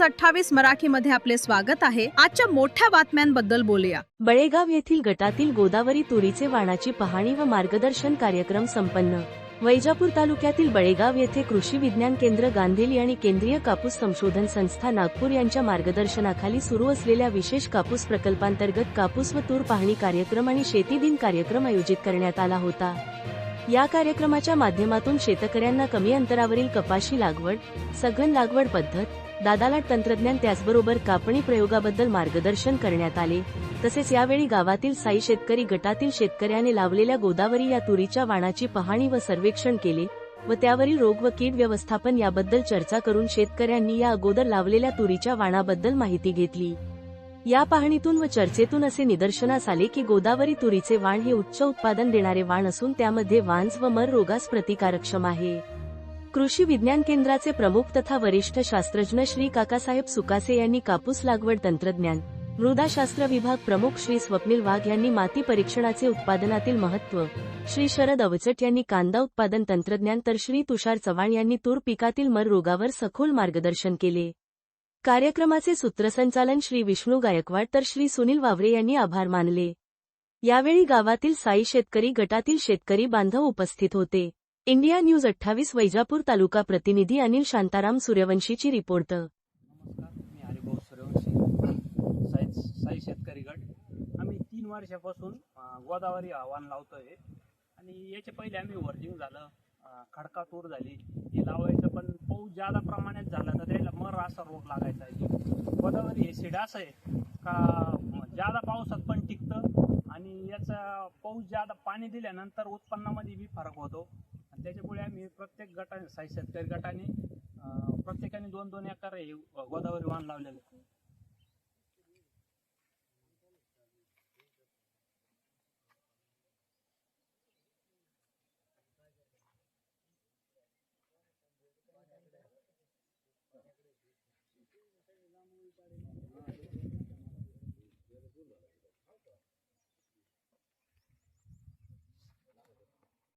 News अठ्ठावीस मराठी मध्ये आपले स्वागत आहे. आजच्या मोठ्या बातम्यांबद्दल बोलूया. बळेगाव येथील गटातील गोदावरी तुरीचे वाणाची पाहणी व मार्गदर्शन कार्यक्रम संपन्न. वैजापूर तालुक्यातील बळेगाव येथे कृषी विज्ञान केंद्र गांधेली आणि केंद्रीय कापूस संशोधन संस्था नागपूर यांच्या मार्गदर्शनाखाली सुरू असलेल्या विशेष कापूस प्रकल्पांतर्गत कापूस व तूर पाहणी कार्यक्रम आणि शेती दिन कार्यक्रम आयोजित करण्यात आला होता. या कार्यक्रमाच्या माध्यमातून शेतकऱ्यांना कमी अंतरावरील कपाशी लागवड सघन लागवड पद्धत दादालाट तंत्रज्ञान त्याचबरोबर कापणी प्रयोगाबद्दल मार्गदर्शन करण्यात आले. तसेच यावेळी गावातील साई शेतकरी गटातील शेतकऱ्याने लावलेल्या गोदावरी या तुरीच्या वाणाची पाहणी व सर्वेक्षण केले व त्यावरील रोग व कीड व्यवस्थापन याबद्दल चर्चा करून शेतकऱ्यांनी या अगोदर लावलेल्या तुरीच्या वाणाबद्दल माहिती घेतली. या पाहणीतून व चर्चेतून असे निदर्शनास आले की गोदावरी तुरीचे वाण हे उच्च उत्पादन देणारे वाण असून त्यामध्ये वांज व मर रोगास प्रतिकारक्षम आहे. कृषी विज्ञान केंद्राचे प्रमुख तथा वरिष्ठ शास्त्रज्ञ श्री काकासाहेब सुकासे यांनी कापूस लागवड तंत्रज्ञान मृदाशास्त्र विभाग प्रमुख श्री स्वप्नील वाघ यांनी माती परीक्षणाचे उत्पादनातील महत्त्व श्री शरद अवचट यांनी कांदा उत्पादन तंत्रज्ञान तर श्री तुषार चव्हाण यांनी तूर पिकातील मर रोगावर सखोल मार्गदर्शन केले. कार्यक्रमाचे सूत्रसंचालन श्री विष्णू गायकवाड तर श्री सुनील वावरे यांनी आभार मानले. यावेळी गावातील साई शेतकरी गटातील शेतकरी बांधव उपस्थित होते. इंडिया न्यूज अठ्ठावीस वैजापूर तालुका प्रतिनिधी अनिल शांताराम सूर्यवंशीची रिपोर्ट. नमस्कार मी हरिभाऊ सूर्यवंशी साई साई शेतकरी गट. आम्ही तीन वर्षापासून गोदावरी आव्हान लावतोय. आणि याच्या पहिले आम्ही वर्जिंग झालं खडका तूर झाली. हे लावायचं पण पाऊस जादा प्रमाणात झाला तर त्याला मर असा रोग लागायचा आहे. गोदावरी हे सीड असं आहे का जादा पावसात पण टिकतं आणि याचा पाऊस जादा पाणी दिल्यानंतर उत्पन्नामध्ये बी फरक होतो. त्याच्यामुळे आम्ही प्रत्येक गटाने साई शेतकरी गटाने प्रत्येकाने दोन दोन एकर हे गोदावरी वाहन लावलेलं you.